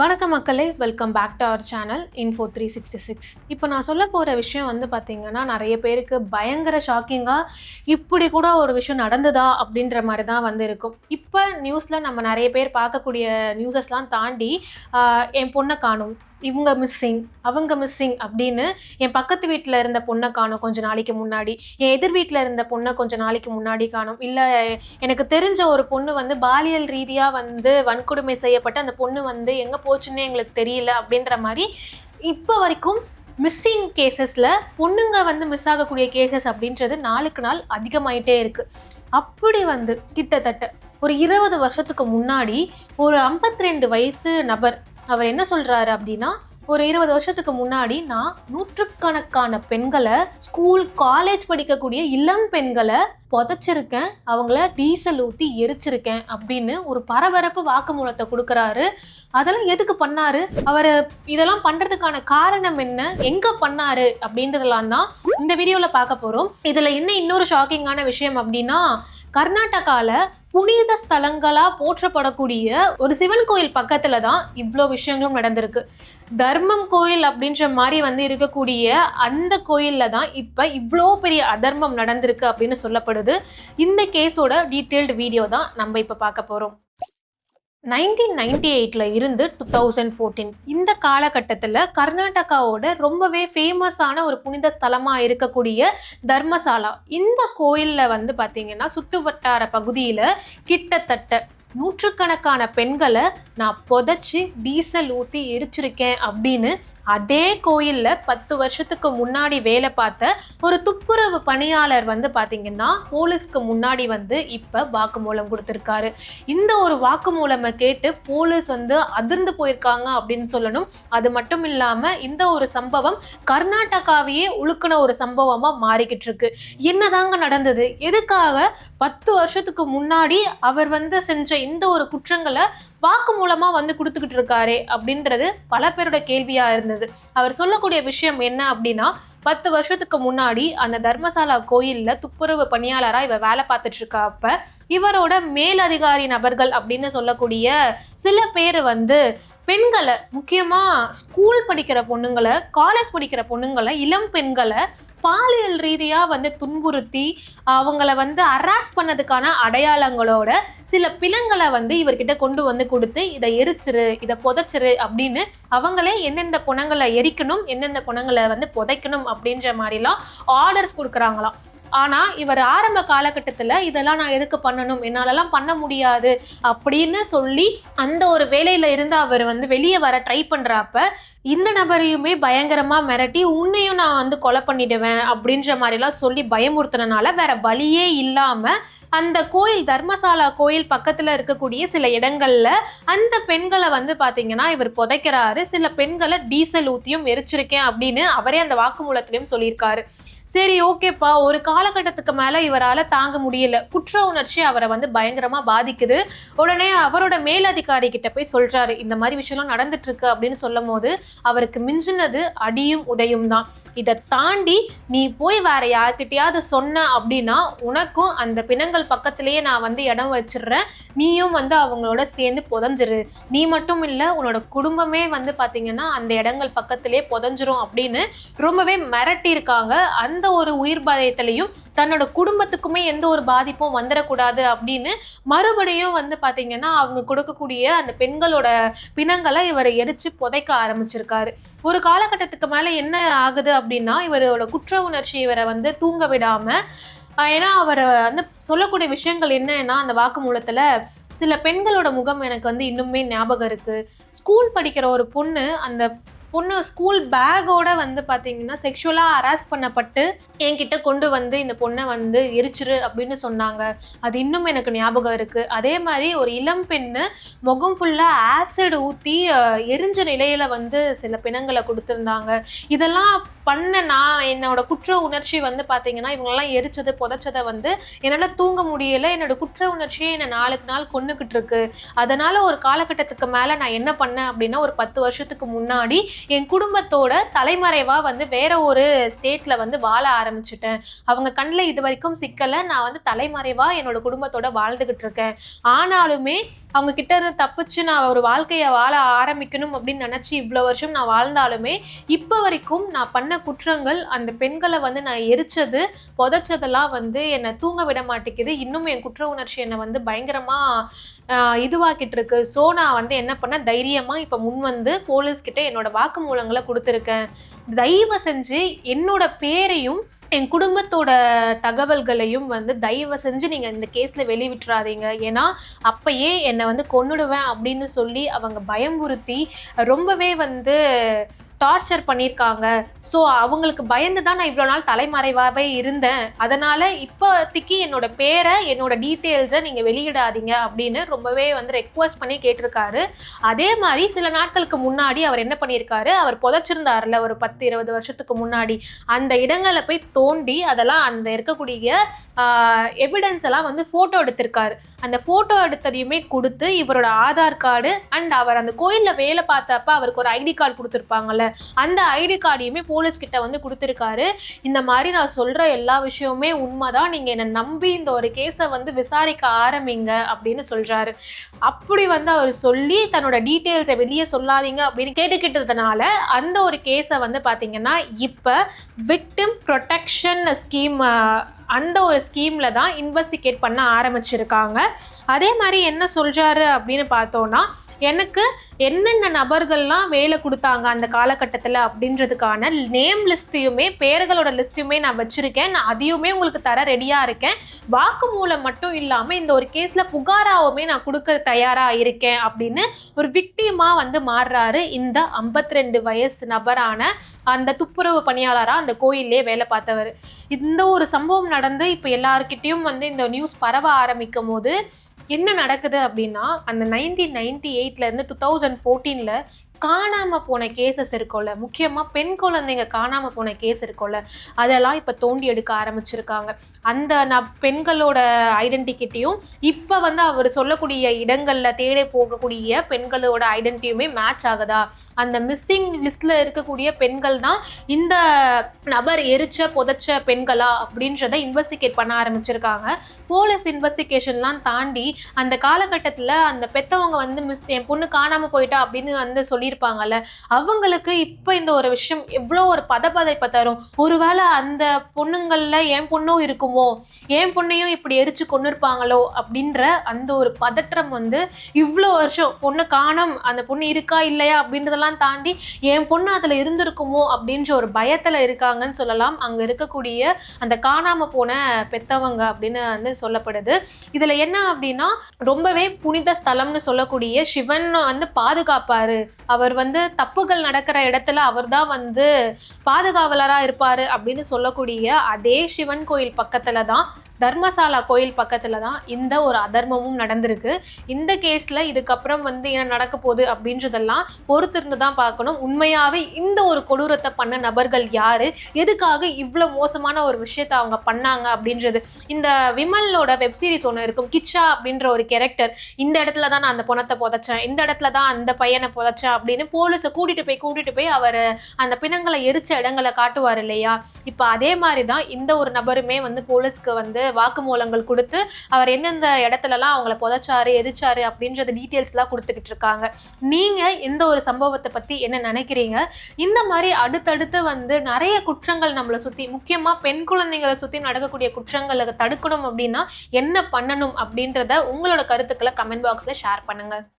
வணக்கம் மக்களே welcome back to our channel info three sixty six இப்போ நான் சொல்ல போகிற விஷயம் வந்து பார்த்தீங்கன்னா நிறைய பேருக்கு பயங்கர ஷாக்கிங்காக இப்படி கூட ஒரு விஷயம் நடந்ததா அப்படின்ற மாதிரி தான் வந்து இருக்கும். இப்போ நியூஸில் நம்ம நிறைய பேர் பார்க்கக்கூடிய நியூஸஸ்லாம் தாண்டி என் பொண்ணை காணும். இவங்க மிஸ்ஸிங் அவங்க மிஸ்ஸிங் அப்படின்னு என் பக்கத்து வீட்டில் இருந்த பொண்ணை காணும் கொஞ்ச நாளைக்கு முன்னாடி. என் எதிர் வீட்டில் இருந்த பொண்ணை கொஞ்ச நாளைக்கு முன்னாடி காணும். இல்லை எனக்கு தெரிஞ்ச ஒரு பொண்ணு வந்து பாலியல் ரீதியாக வந்து வன்கொடுமை செய்யப்பட்டு அந்த பொண்ணு வந்து எங்கே போச்சுன்னே எங்களுக்கு தெரியல அப்படின்ற மாதிரி இப்போ வரைக்கும் மிஸ்ஸிங் கேசஸில் பொண்ணுங்க வந்து மிஸ் ஆகக்கூடிய கேசஸ் அப்படின்றது நாளுக்கு நாள் அதிகமாயிட்டே இருக்குது அப்படி வந்து கிட்டத்தட்ட ஒரு இருபது வருஷத்துக்கு முன்னாடி ஒரு 52 வயசு நபர் அவர் என்ன சொல்கிறாரு அப்படின்னா ஒரு இருபது வருஷத்துக்கு முன்னாடி நான் நூற்றுக்கணக்கான பெண்களை ஸ்கூல் காலேஜ் படிக்கக்கூடிய இளம் பெண்களை புதைச்சிருக்கேன் அவங்கள டீசல் ஊற்றி எரிச்சிருக்கேன் அப்படின்னு ஒரு பரபரப்பு வாக்குமூலத்தை கொடுக்குறாரு. அதெல்லாம் எதுக்கு பண்ணாரு? அவர் இதெல்லாம் பண்ணுறதுக்கான காரணம் என்ன? எங்கே பண்ணாரு? அப்படின்றதெல்லாம் தான் இந்த வீடியோவில் பார்க்க போகிறோம் இதில் என்ன இன்னொரு ஷாக்கிங்கான விஷயம் அப்படின்னா கர்நாடகாவில் புனித ஸ்தலங்களா போற்றப்படக்கூடிய ஒரு சிவன் கோயில் பக்கத்துல தான் இவ்வளோ விஷயங்களும் நடந்திருக்கு. தர்மம் கோயில் அப்படின்ற மாதிரி வந்து இருக்கக்கூடிய அந்த கோயில்ல தான் இப்போ இவ்வளோ பெரிய அதர்மம் நடந்திருக்கு அப்படின்னு சொல்லப்படுது. இந்த கேஸோட டீட்டெயில்டு வீடியோ தான் நம்ம இப்போ பார்க்க போகிறோம் நைன்டீன் நைன்டி எயிட்டில் இருந்து டூ தௌசண்ட் ஃபோர்டீன். இந்த காலகட்டத்தில் கர்நாடகாவோட ரொம்பவே ஃபேமஸான ஒரு புனித ஸ்தலமாக இருக்கக்கூடிய தர்மசாலா. இந்த கோயிலில் வந்து பார்த்திங்கன்னா சுற்றுவட்டார பகுதியில் கிட்டத்தட்ட நூற்றுக்கணக்கான பெண்களை நான் புதைச்சி டீசல் ஊற்றி எரிச்சிருக்கேன் அப்படின்னு அதே கோயிலில் பத்து வருஷத்துக்கு முன்னாடி வேலை பார்த்த ஒரு துப்புரவு பணியாளர் வந்து பார்த்தீங்கன்னா போலீஸ்க்கு முன்னாடி வந்து இப்போ வாக்குமூலம் கொடுத்துருக்காரு. இந்த ஒரு வாக்குமூலமை கேட்டு போலீஸ் வந்து அதிர்ந்து போயிருக்காங்க அப்படின்னு சொல்லணும். அது மட்டும் இல்லாமல் இந்த ஒரு சம்பவம் கர்நாடகாவையே உழுக்கின ஒரு சம்பவமாக மாறிக்கிட்டு இருக்கு. என்னதாங்க நடந்தது? எதுக்காக பத்து வருஷத்துக்கு முன்னாடி அவர் வந்து செஞ்ச இந்த ஒரு குற்றங்களை வாக்கு மூலமா வந்து கொடுத்துக்கிட்டு இருக்காரே அப்படின்றது பல பேரோட கேள்வியா இருந்தது. அவர் சொல்லக்கூடிய விஷயம் என்ன அப்படின்னா பத்து வருஷத்துக்கு முன்னாடி அந்த தர்மசாலா கோயிலில் துப்புரவு பணியாளராக இவர் வேலை பார்த்துட்டு இருக்கப்ப இவரோட மேலதிகாரி நபர்கள் அப்படின்னு சொல்லக்கூடிய சில பேர் வந்து பெண்களை முக்கியமாக ஸ்கூல் படிக்கிற பொண்ணுங்களை காலேஜ் படிக்கிற பொண்ணுங்களை இளம் பெண்களை பாலியல் ரீதியாக வந்து துன்புறுத்தி அவங்கள வந்து அராஸ் பண்ணதுக்கான அடையாளங்களோட சில பிணங்களை வந்து இவர்கிட்ட கொண்டு வந்து கொடுத்து இதை எரிச்சிரு இதை புதைச்சிரு அப்படின்னு அவங்களே எந்தெந்த புணங்களை எரிக்கணும் எந்தெந்த புணங்களை வந்து புதைக்கணும் அப்படின்ற மாதிரிலாம் ஆர்டர்ஸ் கொடுக்குறாங்களாம். ஆனால் இவர் ஆரம்ப காலகட்டத்தில் இதெல்லாம் நான் எதுக்கு பண்ணணும்? என்னாலலாம் பண்ண முடியாது அப்படின்னு சொல்லி அந்த ஒரு வேலையில் இருந்து அவர் வந்து வெளியே வர ட்ரை பண்ணுறப்ப இந்த நபரையுமே பயங்கரமாக மிரட்டி உன்னையும் நான் வந்து கொலை பண்ணிடுவேன் அப்படின்ற மாதிரிலாம் சொல்லி பயமுறுத்துனனால வேற வழியே இல்லாமல் அந்த கோயில் தர்மசாலா கோயில் பக்கத்தில் இருக்கக்கூடிய சில இடங்களில் அந்த பெண்களை வந்து பார்த்தீங்கன்னா இவர் புதைக்கிறாரு. சில பெண்களை டீசல் ஊற்றியும் எரிச்சிருக்கேன் அப்படின்னு அவரே அந்த வாக்குமூலத்திலையும் சொல்லியிருக்காரு. சரி ஓகேப்பா. ஒரு காலகட்டத்துக்கு மேலே இவரால் தாங்க முடியல. குற்ற உணர்ச்சி அவரை வந்து பயங்கரமாக பாதிக்குது. உடனே அவரோட மேலதிகாரி கிட்ட போய் சொல்கிறாரு இந்த மாதிரி விஷயம்லாம் நடந்துட்டுருக்கு அப்படின்னு சொல்லும் போது அவருக்கு மிஞ்சினது அடியும் உதையும் தான். இதை தாண்டி நீ போய் வேற யார்கிட்டயாவது சொன்ன அப்படின்னா உனக்கும் அந்த பிணங்கள் பக்கத்துலேயே நான் வந்து இடம் வச்சிடுறேன். நீயும் வந்து அவங்களோட சேர்ந்து புதஞ்சிரு. நீ மட்டும் இல்லை உன்னோட குடும்பமே வந்து பார்த்தீங்கன்னா அந்த இடங்கள் பக்கத்துலேயே புதஞ்சிரும் அப்படின்னு ரொம்பவே மிரட்டியிருக்காங்க. அந்த ஒரு உயிர் பயத்திலையும் தன்னோட குடும்பத்துக்குமே எந்த ஒரு பாதிப்பும் வந்துடக்கூடாது அப்படின்னு மறுபடியும் வந்து பார்த்தீங்கன்னா அவங்க கொடுக்கக்கூடிய அந்த பெண்களோட பிணங்களை இவர் எரிச்சு புதைக்க ஆரம்பிச்சிருக்காரு. ஒரு காலகட்டத்துக்கு மேலே என்ன ஆகுது அப்படின்னா இவரோட குற்ற உணர்ச்சி இவரை வந்து தூங்க விடாமல் ஏன்னா அவர் வந்து சொல்லக்கூடிய விஷயங்கள் என்னன்னா அந்த வாக்குமூலத்தில் சில பெண்களோட முகம் எனக்கு வந்து இன்னுமே ஞாபகம் இருக்குது ஸ்கூல் படிக்கிற ஒரு பொண்ணு அந்த பொண்ணு ஸ்கூல் பேக்கோட வந்து பார்த்தீங்கன்னா செக்ஷுவலாக ஹராஸ் பண்ணப்பட்டு என்கிட்ட கொண்டு வந்து இந்த பொண்ணை வந்து எரிச்சிரு அப்படின்னு சொன்னாங்க. அது இன்னும் எனக்கு ஞாபகம் இருக்குது அதே மாதிரி ஒரு இளம் பெண்ணு முகம் ஃபுல்லாக ஆசிட் ஊற்றி எரிஞ்ச நிலையில் வந்து சில பிணங்களை கொடுத்துருந்தாங்க. இதெல்லாம் பண்ண நான் என்னோட குற்ற உணர்ச்சி வந்து பார்த்தீங்கன்னா இவங்கெல்லாம் எரிச்சது புதைச்சதை வந்து என்னால் தூங்க முடியலை. என்னோட குற்ற உணர்ச்சியை என்னை நாளுக்கு நாள் கொண்டுக்கிட்டு இருக்கு. அதனால் ஒரு காலகட்டத்துக்கு மேலே நான் என்ன பண்ணேன் அப்படின்னா ஒரு பத்து வருஷத்துக்கு முன்னாடி என் குடும்பத்தோட தலைமறைவா வந்து வேற ஒரு ஸ்டேட்ல வந்து வாழ ஆரம்பிச்சிட்டேன். அவங்க கண்ணில் இது வரைக்கும் சிக்கலை நான் வந்து தலைமறைவா என்னோட குடும்பத்தோட வாழ்ந்துகிட்டு இருக்கேன். ஆனாலுமே அவங்க கிட்ட இருந்து தப்பிச்சு நான் ஒரு வாழ்க்கையை வாழ ஆரம்பிக்கணும் அப்படின்னு நினச்சி இவ்வளோ வருஷம் நான் வாழ்ந்தாலுமே இப்போ வரைக்கும் நான் பண்ண குற்றங்கள் அந்த பெண்களை வந்து நான் எரிச்சது புதைச்சதெல்லாம் வந்து என்னை தூங்க விட மாட்டேங்குது. இன்னும் என் குற்ற உணர்ச்சி என்னை வந்து பயங்கரமாக இதுவாக்கிட்டு இருக்கு. ஸோ நான் வந்து என்ன பண்ண தைரியமாக இப்போ முன் வந்து போலீஸ்கிட்ட என்னோட வாக்குமூலங்களை கொடுத்துருக்கேன். தயவு செஞ்சு என்னோட பேரையும் என் குடும்பத்தோட தகவல்களையும் வந்து தயவு செஞ்சு நீங்கள் இந்த கேஸில் வெளிவிட்டுறாதீங்க. ஏன்னா அப்பயே என்னை வந்து கொன்னுடுவேன் அப்படின்னு சொல்லி அவங்க பயமுறுத்தி ரொம்பவே வந்து டார்ச்சர் பண்ணியிருக்காங்க. ஸோ அவங்களுக்கு பயந்து தான் நான் இவ்வளோ நாள் தலைமறைவாகவே இருந்தேன். அதனால் இப்போதைக்கு என்னோட பேரை என்னோட டீட்டெயில்ஸை நீங்கள் வெளியிடாதீங்க அப்படின்னு ரொம்பவே வந்து ரெக்வஸ்ட் பண்ணி கேட்டிருக்காரு. அதே மாதிரி சில நாட்களுக்கு முன்னாடி அவர் என்ன பண்ணியிருக்காரு? அவர் புதைச்சிருந்தார்ல ஒரு பத்து இருபது வருஷத்துக்கு முன்னாடி. அந்த இடங்களை போய் தோண்டி அதெல்லாம் அந்த இருக்கக்கூடிய எவிடன்ஸ் எல்லாம் வந்து ஃபோட்டோ எடுத்திருக்காரு. அந்த ஃபோட்டோ எடுத்ததையுமே கொடுத்து இவரோட ஆதார் கார்டு அண்ட் அவர் அந்த கோயிலில் வேலை பார்த்தப்ப அவருக்கு ஒரு ஐடி கார்டு கொடுத்துருப்பாங்கல்ல அந்த ஐடி கார்டையுமே போலீஸ் கிட்ட வந்து கொடுத்துருக்காரு. இந்த மாதிரி நான் சொல்ற எல்லா விஷயமுமே உண்மைதான். நீங்க என்னை நம்பி இந்த ஒரு கேஸை வந்து விசாரிக்க ஆரம்பிங்க அப்படின்னு சொல்றாரு. அப்படி வந்து அவர் சொல்லி தன்னோட டீட்டெயில்ஸை வெளியே சொல்லாதீங்க அப்படின்னு கேட்டுக்கிட்டதுனால அந்த ஒரு கேஸை வந்து பார்த்தீங்கன்னா இப்போ விக்டிம் ப்ரொடெக்ஷன் ஸ்கீம் அந்த ஒரு ஸ்கீமில் தான் இன்வெஸ்டிகேட் பண்ண ஆரம்பிச்சிருக்காங்க. அதே மாதிரி என்ன சொல்கிறாரு அப்படின்னு பார்த்தோன்னா எனக்கு என்னென்ன நபர்கள்லாம் வேலை கொடுத்தாங்க அந்த காலகட்டத்தில் அப்படின்றதுக்கான நேம் லிஸ்ட்டையுமே பேர்களோட லிஸ்ட்டையுமே நான் வச்சுருக்கேன். நான் அதையுமே உங்களுக்கு தர ரெடியாக இருக்கேன். வாக்குமூலம் மட்டும் இல்லாமல் இந்த ஒரு கேஸில் புகாராவுமே நான் கொடுக்க தயாராக இருக்கேன் அப்படின்னு ஒரு விக்டிமாக வந்து மாறுறாரு இந்த ஐம்பத்தி ரெண்டு வயசு நபரான அந்த துப்புரவு பணியாளராக அந்த கோயிலே வேலை பார்த்தவர். இந்த ஒரு சம்பவம் நடந்து இப்போ எல்லாருக்கிட்டேயும் வந்து இந்த நியூஸ் பரவ ஆரம்பிக்கும் போது என்ன நடக்குது அப்படின்னா அந்த நைன்டீன் நைன்டி எயிட்லேருந்து டூ தௌசண்ட் ஃபோர்டீனில் காணாமல் போன கேசஸ் இருக்கும்ல. முக்கியமாக பெண் குழந்தைங்க காணாமல் போன கேஸ் இருக்கும்ல. அதெல்லாம் இப்போ தோண்டி எடுக்க ஆரம்பிச்சிருக்காங்க. அந்த ந பெண்களோட ஐடென்டிக்கிட்டியும் இப்போ வந்து அவர் சொல்லக்கூடிய இடங்களில் தேடி போகக்கூடிய பெண்களோட ஐடென்டிட்டியுமே மேட்ச் ஆகுதா? அந்த மிஸ்ஸிங் லிஸ்ட்டில் இருக்கக்கூடிய பெண்கள் தான் இந்த நபர் எரிச்ச புதைச்ச பெண்களா? அப்படின்றத இன்வெஸ்டிகேட் பண்ண ஆரம்பிச்சிருக்காங்க. போலீஸ் இன்வெஸ்டிகேஷன்லாம் தாண்டி அந்த காலகட்டத்தில் அந்த பெத்தவங்க வந்து மிஸ் என் பொண்ணு காணாமல் போயிட்டா அப்படின்னு வந்து சொல்லி பண்ணியிருப்பாங்கல்ல அவங்களுக்கு இப்போ இந்த ஒரு விஷயம் எவ்வளோ ஒரு பதப்பதைப்பை தரும். ஒருவேளை அந்த பொண்ணுங்களில் என் பொண்ணும் இருக்குமோ என் பொண்ணையும் இப்படி எரிச்சு கொண்டு இருப்பாங்களோ அப்படின்ற அந்த ஒரு பதற்றம் வந்து இவ்வளோ வருஷம் பொண்ணு காணும் அந்த பொண்ணு இருக்கா இல்லையா அப்படின்றதெல்லாம் தாண்டி என் பொண்ணு அதில் இருந்திருக்குமோ அப்படின்ற ஒரு பயத்தில் இருக்காங்கன்னு சொல்லலாம். அங்கே இருக்கக்கூடிய அந்த காணாமல் போன பெத்தவங்க அப்படின்னு வந்து சொல்லப்படுது. இதில் என்ன அப்படின்னா ரொம்பவே புனித ஸ்தலம்னு சொல்லக்கூடிய சிவன் வந்து பாதுகாப்பாரு அவர் வந்து தப்புகள் நடக்கிற இடத்துல அவர் தான் வந்து பாதுகாவலராக இருப்பார் அப்படின்னு சொல்லக்கூடிய அதே சிவன் கோயில் பக்கத்தில் தான் தர்மசாலா கோயில் பக்கத்தில் தான் இந்த ஒரு அதர்மமும் நடந்திருக்கு. இந்த கேஸில் இதுக்கப்புறம் வந்து என்ன நடக்க போகுது அப்படின்றதெல்லாம் பொறுத்திருந்து தான் பார்க்கணும். உண்மையாகவே இந்த ஒரு கொடூரத்தை பண்ண நபர்கள் யார்? எதுக்காக இவ்வளோ மோசமான ஒரு விஷயத்தை அவங்க பண்ணாங்க அப்படின்றது. இந்த விமலோட வெப்சீரிஸ் ஒன்று இருக்கும் கிச்சா அப்படின்ற ஒரு கேரக்டர் இந்த இடத்துல தான் நான் அந்த பணத்தை புதைச்சேன். இந்த இடத்துல தான் அந்த பையனை புதைச்சேன் அப்படின்னு போலீஸை கூட்டிகிட்டு போய் கூட்டிகிட்டு போய் அவர் அந்த பிணங்களை எரிச்ச இடங்களை காட்டுவார் இல்லையா? இப்போ அதே மாதிரி தான் இந்த ஒரு நபருமே வந்து போலீஸ்க்கு வந்து வாக்குமூலங்கள் கொடுத்து அவர் எந்தெந்த இடத்துலலாம் அவங்கள புதைச்சாரு எரிச்சாரு அப்படின்றத டீட்டெயில்ஸ்லாம் கொடுத்துக்கிட்டு இருக்காங்க. நீங்கள் இந்த ஒரு சம்பவத்தை பற்றி என்ன நினைக்கிறீங்க? இந்த மாதிரி அடுத்தடுத்து வந்து நிறைய குற்றங்கள் நம்மளை சுற்றி முக்கியமாக பெண் குழந்தைங்களை சுற்றி நடக்கக்கூடிய குற்றங்களை தடுக்கணும் அப்படின்னா என்ன பண்ணணும் அப்படின்றத உங்களோட கருத்துக்களை கமெண்ட் பாக்ஸில் ஷேர் பண்ணுங்கள்